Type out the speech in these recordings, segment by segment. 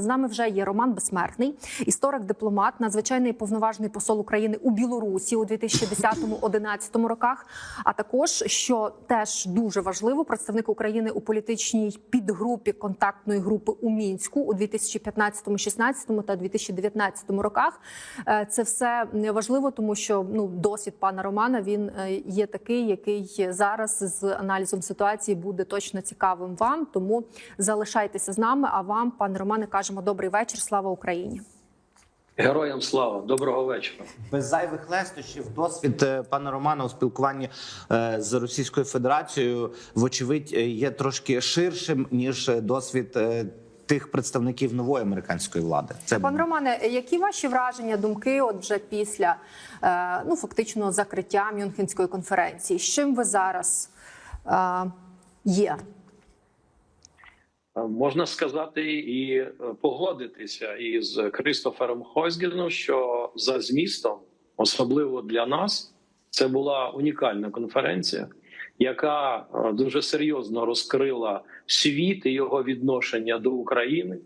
З нами вже є Роман Безсмертний, історик, дипломат, надзвичайний повноважний посол України у Білорусі у 2010-2011 роках. А також що теж дуже важливо, представник України у політичній підгрупі контактної групи у мінську у 2015-16 та 2019 роках. Е, Це все важливо, тому що ну досвід пана Романа він е, є такий, який зараз з аналізом ситуації буде точно цікавим вам. Тому залишайтеся з нами. А вам, пане Романе, кажемо добрий вечір. Слава Україні. Героям слава, доброго вечора. Без зайвих лестощів досвід е, пана Романа у спілкуванні е, з Російською Федерацією, вочевидь, е, є трошки ширшим ніж досвід тих представників нової американської влади. Це Пан Романе, які ваші враження, думки, от вже після е, ну фактично закриття Мюнхенської конференції? З чим ви зараз е, є? Можна сказати і е, погодитися із Кристофером Хойсгеном, що за змістом, особливо для нас, це була унікальна конференція, яка е, дуже серйозно розкрила світ і його відношення до України,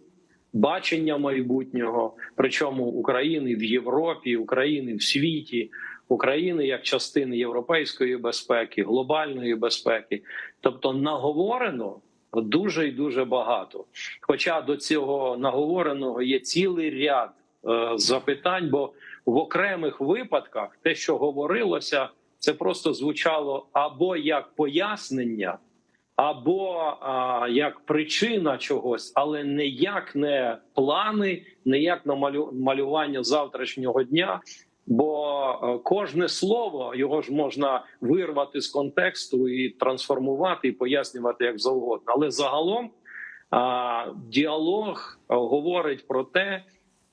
бачення майбутнього, причому України в Європі, України в світі. України як частини європейської безпеки, глобальної безпеки, тобто наговорено дуже і дуже багато. Хоча до цього наговореного є цілий ряд е, запитань, бо в окремих випадках те, що говорилося, це просто звучало або як пояснення, або а, як причина чогось, але не як не плани, не як на малю, малювання завтрашнього дня. Бо е, кожне слово його ж можна вирвати з контексту і трансформувати, і пояснювати як завгодно. Але загалом діалог говорить про те,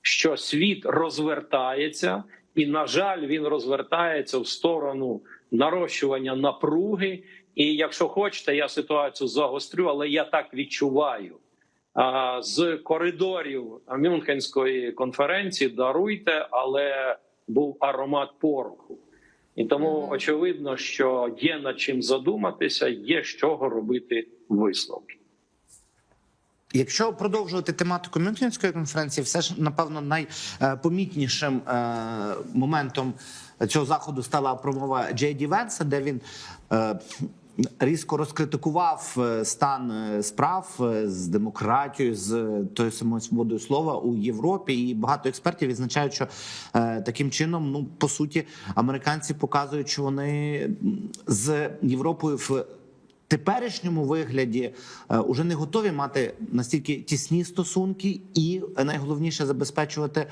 що світ розвертається, і, на жаль, він розвертається в сторону нарощування напруги. І якщо хочете, я ситуацію загострю, але я так відчуваю. З коридорів Мюнхенської конференції даруйте, але був аромат пороху. І тому очевидно, що є над чим задуматися, є з чого робити висновки. Якщо продовжувати тематику Мюнхенської конференції, все ж напевно найпомітнішим е, моментом цього заходу стала промова Джей Ді Венса, де він е, різко розкритикував е, стан е, справ е, з демократією, з тою самою свободою слова у Європі. І багато експертів відзначають, що таким чином, ну по суті, американці показують, що вони з Європою в теперішньому вигляді уже не готові мати настільки тісні стосунки, і найголовніше забезпечувати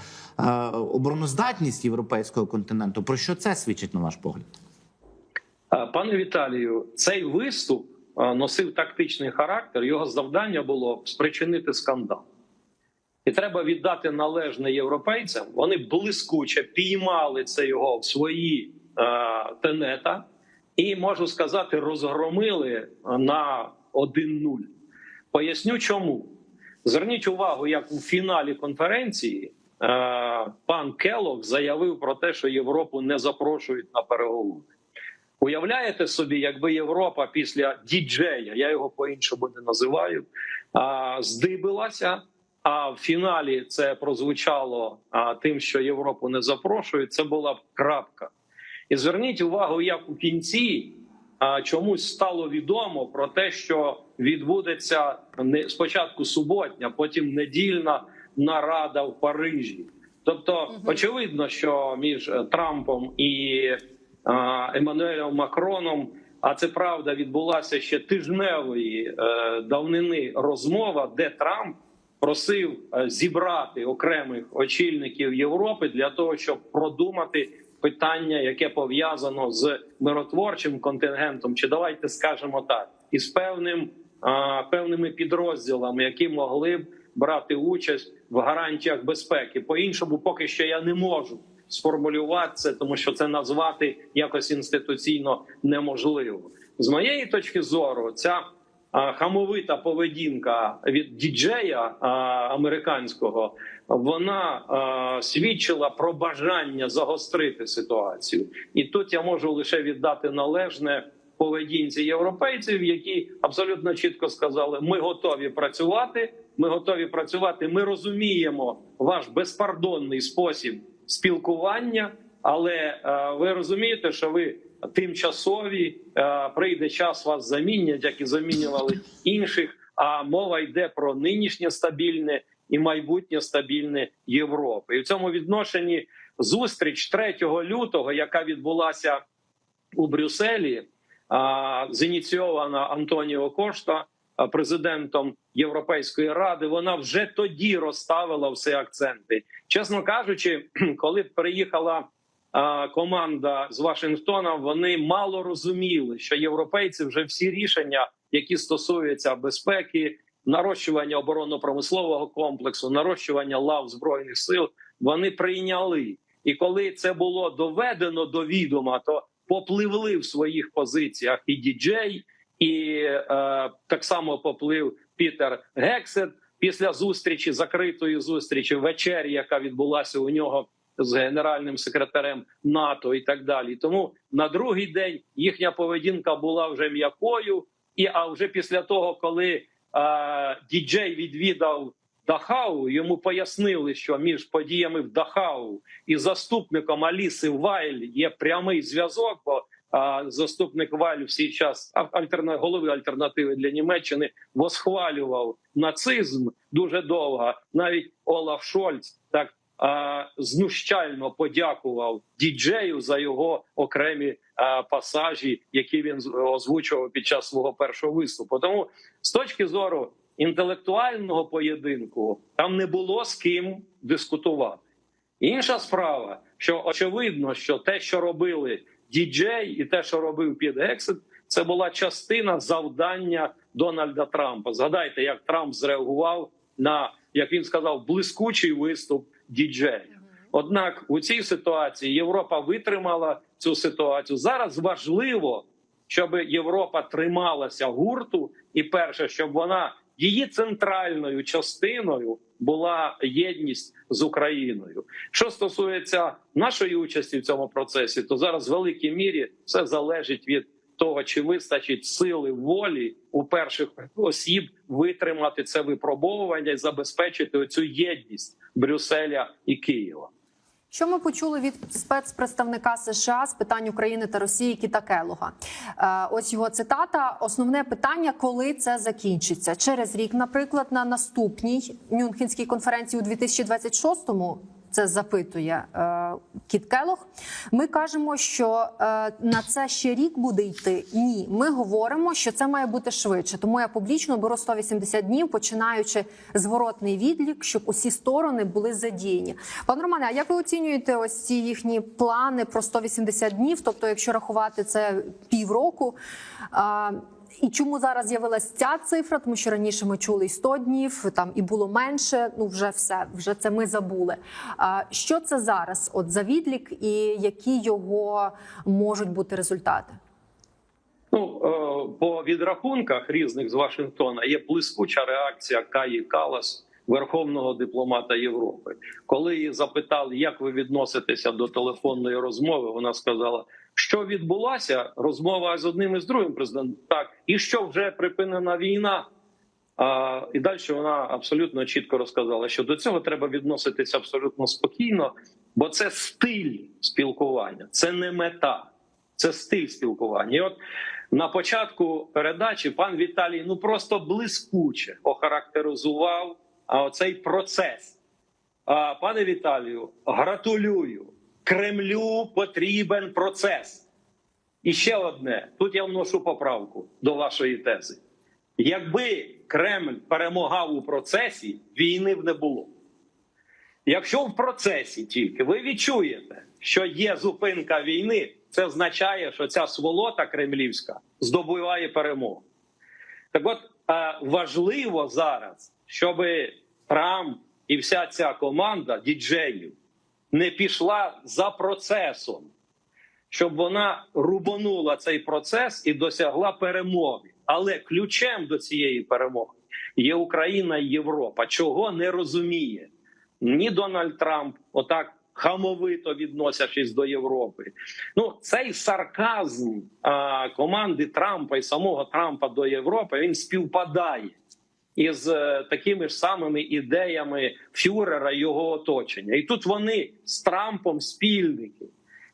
обороноздатність європейського континенту. Про що це свідчить на ваш погляд? А, Пане Віталію, цей виступ носив тактичний характер. Його завдання було спричинити скандал. І треба віддати належне європейцям. Вони блискуче піймали це його в свої е, тенета, і можу сказати, розгромили на 1-0. Поясню, чому. Зверніть увагу, як у фіналі конференції е, пан Келлог заявив про те, що Європу не запрошують на переговори. Уявляєте собі, якби Європа після діджея, я його по-іншому не називаю, здибилася. А в фіналі це прозвучало тим, що Європу не запрошують. Це була б крапка. І зверніть увагу, як у кінці а, чомусь стало відомо про те, що відбудеться не спочатку суботня, потім недільна нарада в Парижі. Тобто, очевидно, що між е, Трампом і Еммануелем Макроном. А це правда відбулася ще тижневої е, давнини розмова, де Трамп просив е, зібрати окремих очільників Європи для того, щоб продумати питання, яке пов'язано з миротворчим контингентом, чи давайте скажемо так, із певним певними підрозділами, які могли б брати участь в гарантіях безпеки. По іншому, поки що я не можу сформулювати це, тому що це назвати якось інституційно неможливо. З моєї точки зору, ця хамовита поведінка від діджея американського вона свідчила про бажання загострити ситуацію, і тут я можу лише віддати належне поведінці європейців, які абсолютно чітко сказали: ми готові працювати Ми готові працювати. Ми розуміємо ваш безпардонний спосіб спілкування, але е, ви розумієте, що ви тимчасові. Е, прийде час вас замінять, як і замінювали інших. А мова йде про нинішнє стабільне і майбутнє стабільне Європи. І в цьому відношенні зустріч 3 лютого, яка відбулася у Брюсселі, а, зініційована Антоніо Кошта, президентом Європейської ради, вона вже тоді розставила всі акценти. Чесно кажучи, коли приїхала команда з Вашингтона, вони мало розуміли, що європейці вже всі рішення, які стосуються безпеки, нарощування оборонно-промислового комплексу, нарощування лав збройних сил, вони прийняли. І коли це було доведено до відома, то попливли в своїх позиціях і діджей, і е, так само поплив Пітер Гексет після зустрічі, закритої зустрічі вечері, яка відбулася у нього з генеральним секретарем НАТО і так далі. Тому на другий день їхня поведінка була вже м'якою. І а вже після того, коли е, діджей відвідав Дахау, йому пояснили, що між подіями в Дахау і заступником Аліси Вайль є прямий зв'язок. бо заступник Валь всій час альтерна голови альтернативи для Німеччини восхвалював нацизм дуже довго. Навіть Олаф Шольц так знущально подякував діджею за його окремі пасажі, які він озвучував під час свого першого виступу. Тому з точки зору інтелектуального поєдинку там не було з ким дискутувати. Інша справа, що очевидно, що те, що робили діджей, і те, що робив під Гексит, це була частина завдання Дональда Трампа. Згадайте, як Трамп зреагував на як він сказав, блискучий виступ діджея. Однак у цій ситуації Європа витримала цю ситуацію. Зараз важливо, щоб Європа трималася гурту, і перше, щоб вона її центральною частиною була єдність з Україною. Що стосується нашої участі в цьому процесі, то зараз в великій мірі все залежить від того, чи вистачить сили волі у перших осіб витримати це випробовування і забезпечити оцю єдність Брюсселя і Києва. Що ми почули від спецпредставника США з питань України та Росії Кіта Келога? Е, Ось його цитата. Основне питання, коли це закінчиться? Через рік, наприклад, на наступній Мюнхенській конференції у 2026-му, Це запитує е, Кіт Келог. Ми кажемо, що е, на це ще рік буде йти. Ні, ми говоримо, що це має бути швидше. Тому я публічно беру 180 днів, починаючи зворотний відлік, щоб усі сторони були задіяні. Пане Романе, а як ви оцінюєте ось ці їхні плани про 180 днів? Тобто, якщо рахувати це півроку. І чому зараз з'явилася ця цифра? Тому що раніше ми чули і 100 днів, там і було менше. Ну вже все, вже це ми забули. А що це зараз? От за відлік, і які його можуть бути результати? Ну е, по відрахунках різних з Вашингтона є блискуча реакція Каї Калас, верховного дипломата Європи. Коли її запитали, як ви відноситеся до телефонної розмови, вона сказала, що відбулася розмова з одним і з другим президентом. Так і що вже припинена війна. А, і далі вона абсолютно чітко розказала, що до цього треба відноситися абсолютно спокійно, бо це стиль спілкування, це не мета, це стиль спілкування. І от на початку передачі пан Віталій ну просто блискуче охарактеризував а, оцей процес. А, пане Віталію, гратулюю. Кремлю потрібен процес. І ще одне: тут я вношу поправку до вашої тези. Якби Кремль перемагав у процесі, війни б не було. Якщо в процесі тільки ви відчуєте, що є зупинка війни, це означає, що ця сволота кремлівська здобуває перемогу. Так от важливо зараз, щоб Трамп і вся ця команда діджеїв не пішла за процесом, щоб вона рубанула цей процес і досягла перемоги. Але ключем до цієї перемоги є Україна і Європа, чого не розуміє ні Дональд Трамп, отак хамовито відносячись до Європи. Ну цей сарказм а, команди Трампа і самого Трампа до Європи він співпадає. Із е, такими ж самими ідеями Фюрера і його оточення. І тут вони з Трампом спільники.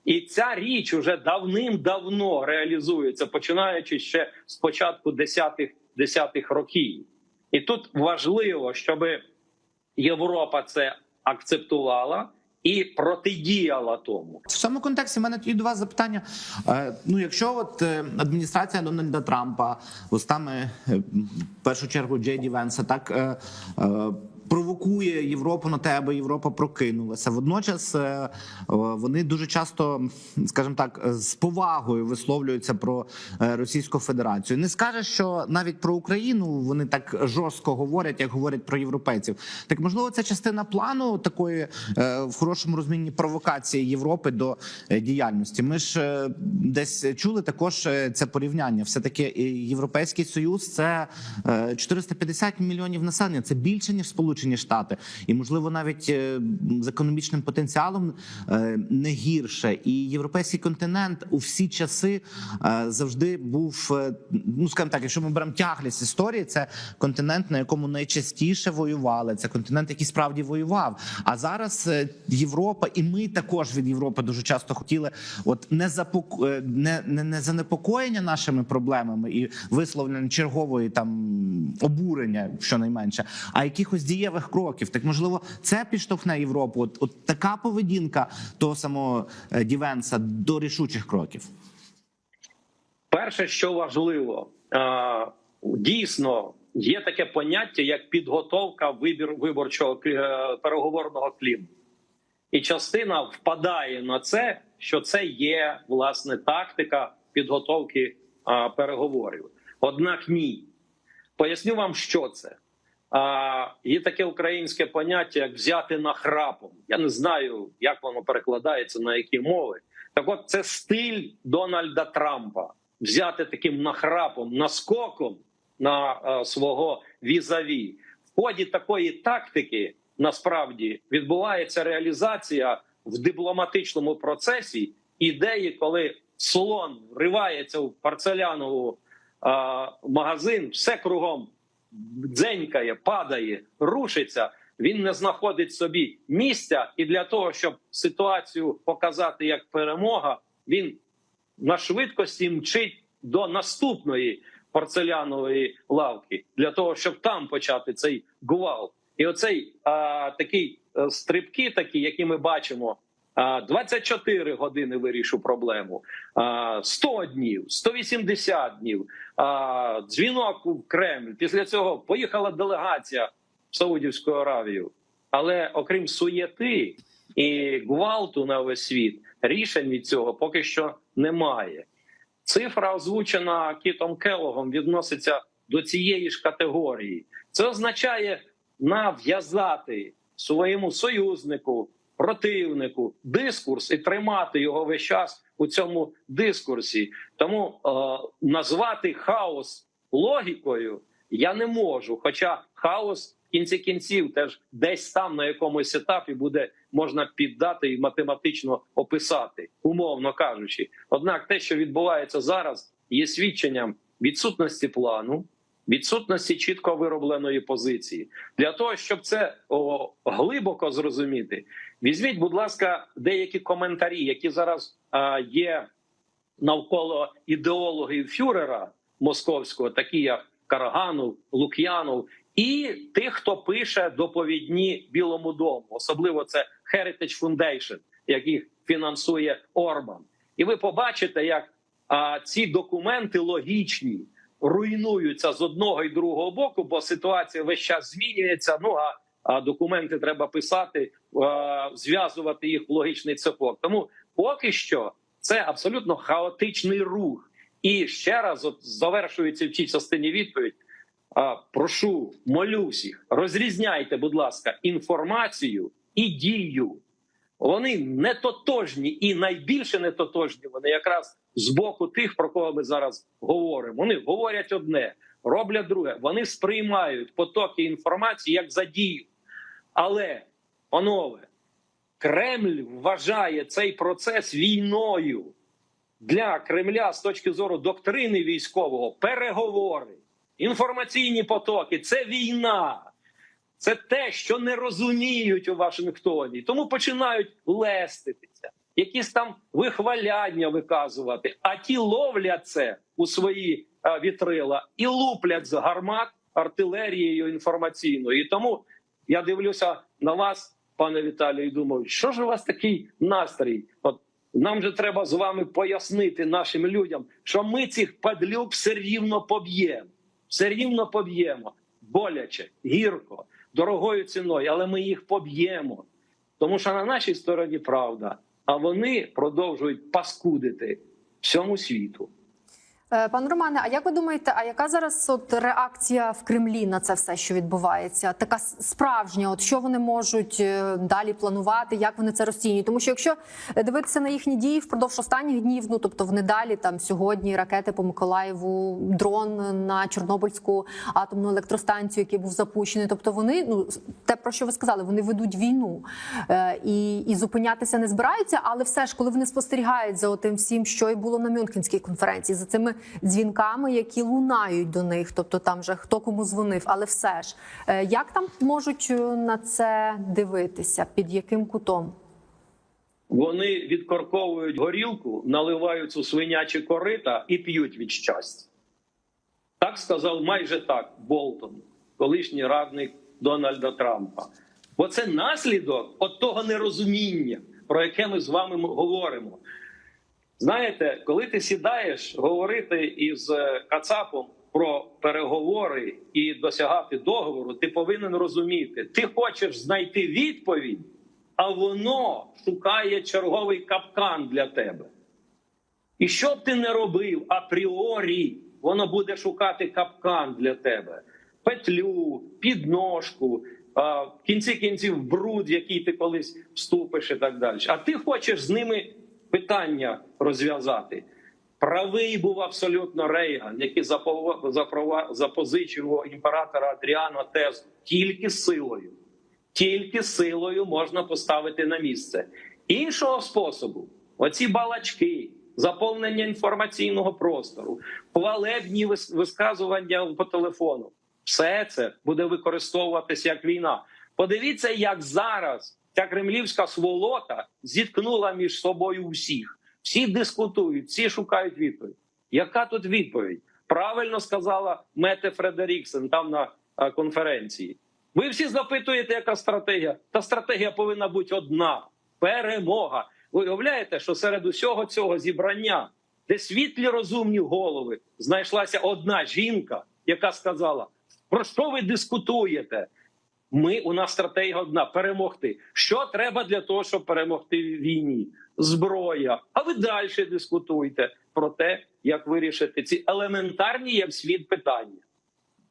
І ця річ уже давним-давно реалізується, починаючи ще з початку 10-х 10-х років. І тут важливо, щоб Європа це акцептувала і протидіяла тому. В цьому контексті в мене тоді до вас запитання. Е, Ну, якщо от е, адміністрація Дональда Трампа, устами е, в першу чергу Джей Ді Венса, так провокує Європу на те, аби Європа прокинулася. Водночас е, вони дуже часто, скажімо так, з повагою висловлюються про е, Російську Федерацію. Не скаже, що навіть про Україну вони так жорстко говорять, як говорять про європейців. Так можливо, це частина плану такої е, в хорошому розумінні провокації Європи до діяльності. Ми ж десь чули також це порівняння. Все таки Європейський Союз це е, 450 мільйонів населення. Це більше ніж Сполучені Штати, і можливо навіть е, з економічним потенціалом е, не гірше. І європейський континент у всі часи е, завжди був. Ну скажімо так, якщо ми беремо тяглість історії, це континент, на якому найчастіше воювали. Це континент, який справді воював. А зараз Європа, і ми також від Європи дуже часто хотіли, от не запоко... е, не, не, не занепокоєння нашими проблемами і висловлення чергової там обурення, щонайменше, а якихось дієвих кроків. Так можливо, це підштовхне Європу. От, от така поведінка того самого е, Дівенса до рішучих кроків. Перше, що важливо, е, дійсно є таке поняття, як підготовка вибір виборчого е, переговорного клімату. І частина впадає на це, що це є власне тактика підготовки а, переговорів. Однак ні. Поясню вам, що це. А, є таке українське поняття, як взяти нахрапом. Я не знаю, як воно перекладається на які мови. Так, от це стиль Дональда Трампа взяти таким нахрапом, наскоком на а, свого візаві. В ході такої тактики насправді відбувається реалізація в дипломатичному процесі ідеї, коли слон вривається в порцелянову а, магазин, все кругом дзенькає, падає, рушиться. Він не знаходить собі місця, і для того, щоб ситуацію показати як перемога, він на швидкості мчить до наступної порцелянової лавки для того, щоб там почати цей гвалт. І оцей а, такий стрибки, такі, які ми бачимо. А, 24 години вирішу проблему, а, 100 днів, 180 днів, дзвінок в Кремль. Після цього поїхала делегація в Саудівську Аравію. Але окрім суєти і гвалту на весь світ, рішень від цього поки що немає. Цифра, озвучена Кітом Келогом, відноситься до цієї ж категорії. Це означає нав'язати своєму союзнику, противнику дискурс і тримати його весь час у цьому дискурсі. Тому е, назвати хаос логікою я не можу. Хоча хаос в кінці кінців теж десь там на якомусь етапі буде можна піддати і математично описати, умовно кажучи. Однак, те, що відбувається зараз, є свідченням відсутності плану. Відсутності чітко виробленої позиції для того, щоб це о, глибоко зрозуміти, візьміть, будь ласка, деякі коментарі, які зараз а, є навколо ідеологів фюрера московського, такі як Караганов, Лук'янов, і тих, хто пише доповідні Білому дому, особливо це Heritage Foundation, яких фінансує Орбан. І ви побачите, як а, ці документи логічні руйнуються з одного і другого боку, бо ситуація весь час змінюється. Ну а, документи треба писати, зв'язувати їх в логічний цепок. Тому поки що це абсолютно хаотичний рух. І ще раз, от завершується в цій частині відповідь. Прошу, молю всіх, розрізняйте, будь ласка, інформацію і дію. Вони не тотожні і найбільше не тотожні. Вони якраз з боку тих, про кого ми зараз говоримо. Вони говорять одне, роблять друге. Вони сприймають потоки інформації як за дію. Але, панове, Кремль вважає цей процес війною для Кремля з точки зору доктрини військового переговори. інформаційні потоки це війна. Це те, що не розуміють у Вашингтоні. Тому починають леститися, якісь там вихваляння виказувати. А ті ловлять це у свої а, вітрила і луплять з гармат артилерією інформаційною. І тому я дивлюся на вас, пане Віталію, і думаю, що ж у вас такий настрій? От нам же треба з вами пояснити нашим людям, що ми цих падлюк все рівно поб'ємо. Все рівно поб'ємо. Боляче, гірко, дорогою ціною, але ми їх поб'ємо. Тому що на нашій стороні правда, а вони продовжують паскудити всьому світу. Е, Пане Романе, а як ви думаєте, а яка зараз от реакція в Кремлі на це все, що відбувається? Така справжня, от що вони можуть е, далі планувати, як вони це розцінюють? Тому що якщо дивитися на їхні дії впродовж останніх днів, ну тобто вони далі там сьогодні ракети по Миколаєву, дрон на Чорнобильську атомну електростанцію, який був запущений. Тобто вони ну те про що ви сказали, вони ведуть війну е, і, і зупинятися не збираються, але все ж, коли вони спостерігають за тим всім, що і було на Мюнхенській конференції, за цими дзвінками, які лунають до них, тобто там вже хто кому дзвонив, але все ж е, як там можуть е, на це дивитися, під яким кутом? Вони відкорковують горілку, наливають у свинячі корита і п'ють від щастя. Так сказав майже так Болтон, колишній радник Дональда Трампа. Бо це наслідок от того нерозуміння, про яке ми з вами говоримо. Знаєте, коли ти сідаєш говорити із е, Кацапом про переговори і досягати договору, ти повинен розуміти, ти хочеш знайти відповідь, а воно шукає черговий капкан для тебе. І що б ти не робив апріорі, воно буде шукати капкан для тебе, петлю, підножку, в кінці кінців бруд, в який ти колись вступиш, і так далі. А ти хочеш з ними питання розв'язати. Правий був абсолютно Рейган, який запозичив імператора Адріана тезу тільки силою. Тільки силою можна поставити на місце. Іншого способу, оці балачки, заповнення інформаційного простору, хвалебні висказування по телефону, все це буде використовуватися як війна. Подивіться, як зараз ця кремлівська сволота зіткнула між собою всіх. Всі дискутують, всі шукають відповідь. Яка тут відповідь? Правильно сказала Мете Фредеріксен там на е, конференції. Ви всі запитуєте, яка стратегія? Та стратегія повинна бути одна перемога. Ви уявляєте, що серед усього цього зібрання, де світлі розумні голови, знайшлася одна жінка, яка сказала: про що ви дискутуєте? Ми у нас стратегія одна перемогти. Що треба для того, щоб перемогти в війні? Зброя. А ви далі дискутуйте про те, як вирішити ці елементарні як світ питання.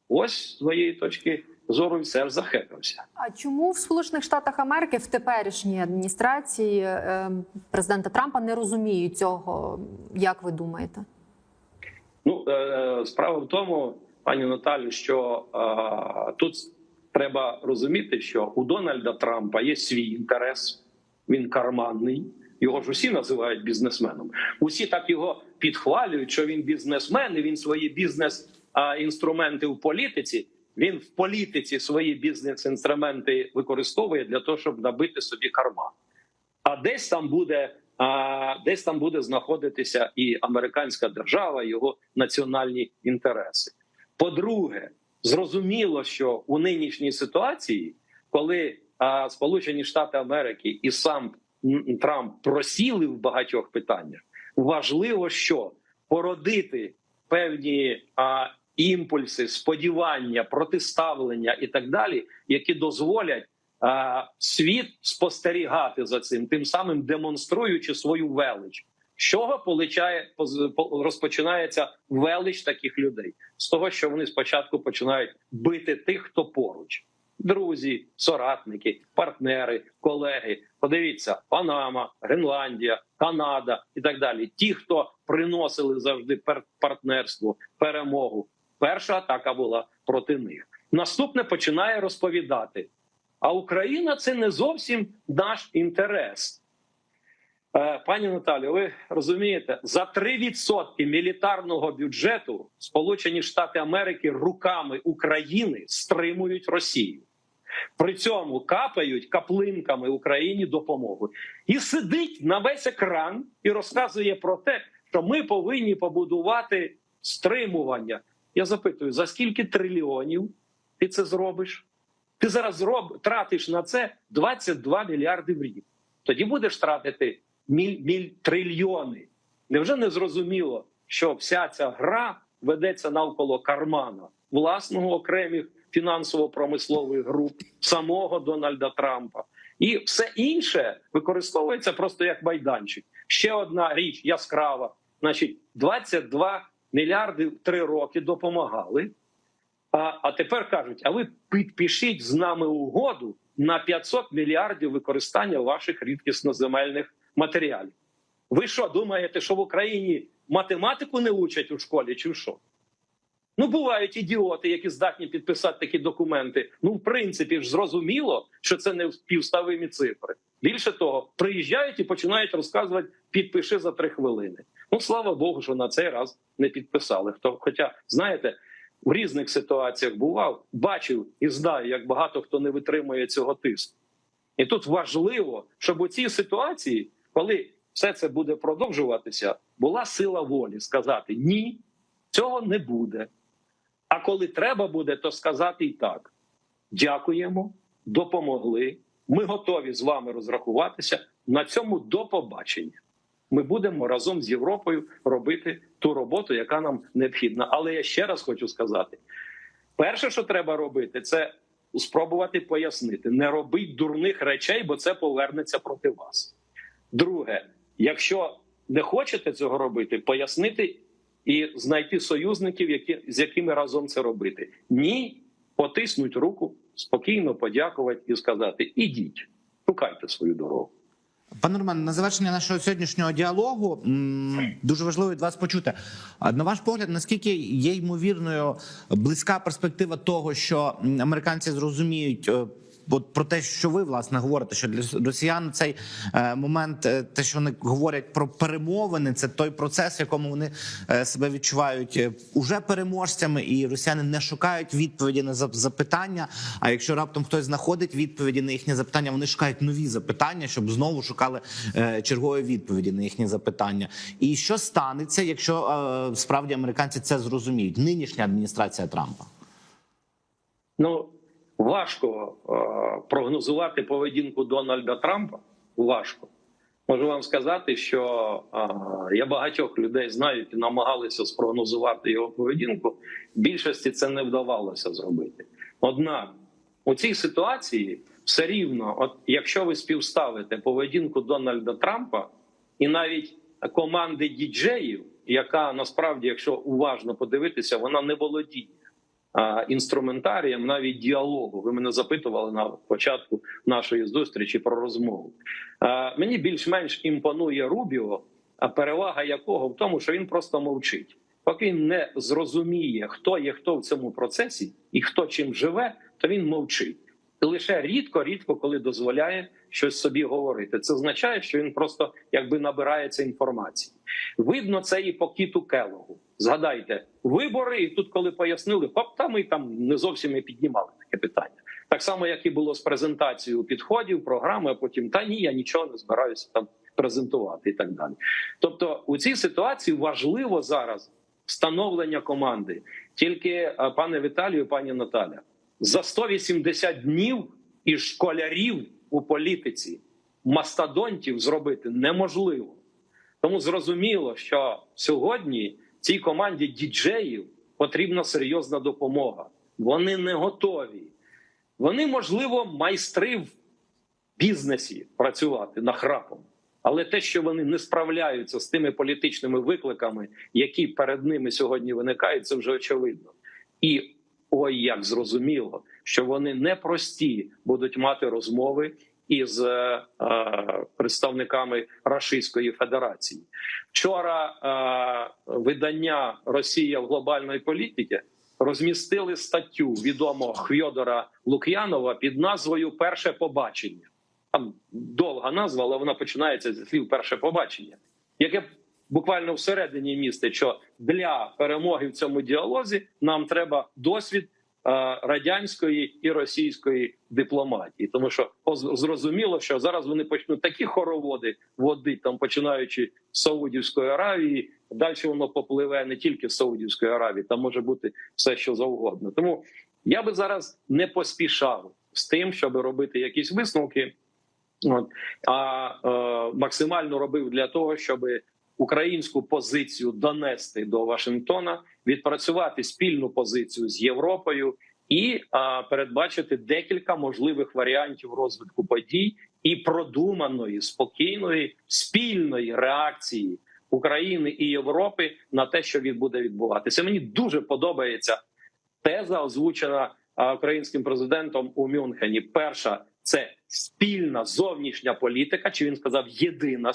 Ось з своєї точки зору все ж захекався. А чому в Сполучених Штатах Америки в теперішній адміністрації е, президента Трампа не розуміють цього? Як ви думаєте? Ну е, справа в тому, пані Наталю, що е, тут треба розуміти, що у Дональда Трампа є свій інтерес, він карманний. Його ж усі називають бізнесменом. Усі так його підхвалюють, що він бізнесмен, і він свої бізнес-інструменти в політиці. Він в політиці свої бізнес-інструменти використовує для того, щоб набити собі карман. А десь там буде а, десь там буде знаходитися і американська держава, його національні інтереси. По-друге, зрозуміло, що у нинішній ситуації, коли а, Сполучені Штати Америки і сам Трамп просіли в багатьох питаннях, важливо, що породити певні а, імпульси, сподівання, протиставлення і так далі, які дозволять а, світ спостерігати за цим, тим самим демонструючи свою велич. Чого получає розпочинається велич таких людей? З того, що вони спочатку починають бити тих, хто поруч. Друзі, соратники, партнери, колеги. Подивіться, Панама, Гренландія, Канада і так далі. Ті, хто приносили завжди партнерство, перемогу. Перша атака була проти них. Наступне починає розповідати: а Україна це не зовсім наш інтерес. Е, Пані Наталю, ви розумієте, за 3% мілітарного бюджету Сполучені Штати Америки руками України стримують Росію. При цьому капають каплинками Україні допомогу. І сидить на весь екран і розказує про те, що ми повинні побудувати стримування. Я запитую, за скільки трильйонів ти це зробиш? Ти зараз зроб, тратиш на це 22 мільярди в рік. Тоді будеш тратити міль, міль трильйони. Невже не зрозуміло, що вся ця гра ведеться навколо кармана власного окремих фінансово-промислових груп, самого Дональда Трампа, і все інше використовується просто як майданчик. Ще одна річ яскрава: значить, 22 мільярди в три роки допомагали. А, а тепер кажуть: а ви підпишіть з нами угоду на 500 мільярдів використання ваших рідкісноземельних матеріалів. Ви що думаєте, що в Україні математику не учать у школі, чи що? Ну, бувають ідіоти, які здатні підписати такі документи. Ну, в принципі, ж зрозуміло, що це не співставимі цифри. Більше того, приїжджають і починають розказувати підпиши за три хвилини. Ну, слава Богу, що на цей раз не підписали. Хто, хоча, знаєте, в різних ситуаціях бував, бачив і знаю, як багато хто не витримує цього тиску. І тут важливо, щоб у цій ситуації, коли все це буде продовжуватися, була сила волі сказати ні, цього не буде. А коли треба буде, то сказати і так: дякуємо, допомогли. Ми готові з вами розрахуватися. На цьому до побачення. Ми будемо разом з Європою робити ту роботу, яка нам необхідна. Але я ще раз хочу сказати: перше, що треба робити, це спробувати пояснити: не робіть дурних речей, бо це повернеться проти вас. Друге, якщо не хочете цього робити, пояснити і знайти союзників, які, з якими разом це робити. Ні, потиснуть руку, спокійно подякувати і сказати: ідіть, шукайте свою дорогу. Пане Роман, на завершення нашого сьогоднішнього діалогу дуже важливо від вас почути. На ваш погляд, наскільки є ймовірною близька перспектива того, що американці зрозуміють е, от про те, що ви власне говорите, що для росіян цей е, момент, е, те, що вони говорять про перемовини, це той процес, в якому вони е, себе відчувають уже переможцями, і росіяни не шукають відповіді на запитання. А якщо раптом хтось знаходить відповіді на їхні запитання, вони шукають нові запитання, щоб знову шукали чергові відповіді на їхні запитання. І що станеться, якщо справді американці це зрозуміють? Нинішня адміністрація Трампа. Ну важко е, прогнозувати поведінку Дональда Трампа. Важко. Можу вам сказати, що е, я багатьох людей знаю, які намагалися спрогнозувати його поведінку. Більшості це не вдавалося зробити. Однак у цій ситуації все рівно, от якщо ви співставите поведінку Дональда Трампа і навіть команди діджеїв, яка насправді, якщо уважно подивитися, вона не володіє інструментарієм навіть діалогу. Ви мене запитували на початку нашої зустрічі про розмову. Мені більш-менш імпонує Рубіо, перевага якого в тому, що він просто мовчить. Поки він не зрозуміє, хто є хто в цьому процесі і хто чим живе, то він мовчить. Лише рідко, рідко, коли дозволяє щось собі говорити. Це означає, що він просто якби набирається інформації. Видно це і по кіту Келогу. Згадайте, вибори, і тут, коли пояснили, хоп, та ми там не зовсім і піднімали таке питання. Так само, як і було з презентацією підходів, програми, а потім та ні, я нічого не збираюся там презентувати і так далі. Тобто, у цій ситуації важливо зараз встановлення команди. Тільки е, пане Віталію, пані Наталя, за 180 днів і школярів у політиці мастодонтів зробити неможливо. Тому зрозуміло, що сьогодні цій команді діджеїв потрібна серйозна допомога. Вони не готові. Вони, можливо, майстри в бізнесі працювати нахрапом. Але те, що вони не справляються з тими політичними викликами, які перед ними сьогодні виникають, це вже очевидно. І ой, як зрозуміло, що вони непрості будуть мати розмови із е, е, представниками Російської Федерації. Вчора е, видання Росія в глобальній політиці розмістили статтю відомого Хвьодора Лук'янова під назвою Перше побачення. там довга назва, але вона починається зі слів перше побачення, яке буквально всередині містить, що для перемоги в цьому діалозі нам треба досвід е, радянської і російської дипломатії, тому що оз- зрозуміло, що зараз вони почнуть такі хороводи водити, там починаючи з Саудівської Аравії, далі воно попливе не тільки з Саудівської Аравії, там може бути все, що завгодно. Тому я би зараз не поспішав з тим, щоб робити якісь висновки. От, а е, максимально робив для того, щоб українську позицію донести до Вашингтона, відпрацювати спільну позицію з Європою і а, передбачити декілька можливих варіантів розвитку подій і продуманої, спокійної, спільної реакції України і Європи на те, що буде відбуватися. Мені дуже подобається теза, озвучена українським президентом у Мюнхені. Перша це спільна зовнішня політика, чи він сказав єдина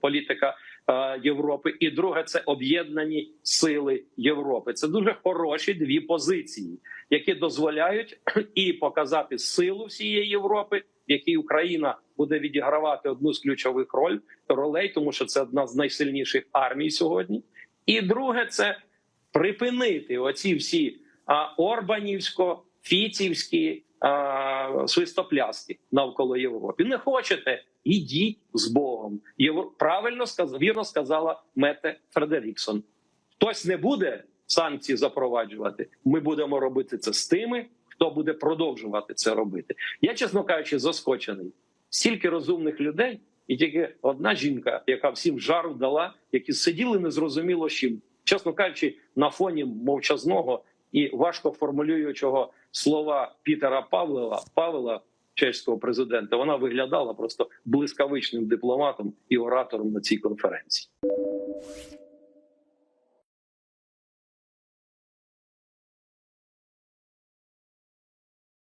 політика е, Європи, і друге це об'єднані сили Європи. Це дуже хороші дві позиції, які дозволяють і показати силу всієї Європи, в якій Україна буде відігравати одну з ключових роль ролей, тому що це одна з найсильніших армій сьогодні. І друге, це припинити оці всі а, орбанівсько фіцівські а, свистопляски навколо Європи. Не хочете? Ідіть з Богом. Євро... Правильно сказав, вірно сказала Мете Фредеріксон. Хтось не буде санкції запроваджувати. Ми будемо робити це з тими, хто буде продовжувати це робити. Я, чесно кажучи, заскочений. Стільки розумних людей, і тільки одна жінка, яка всім жару дала, які сиділи незрозуміло чим. Чесно кажучи, на фоні мовчазного і важко формулюючого слова Пітера Павлова Павла, чеського президента, вона виглядала просто блискавичним дипломатом і оратором на цій конференції.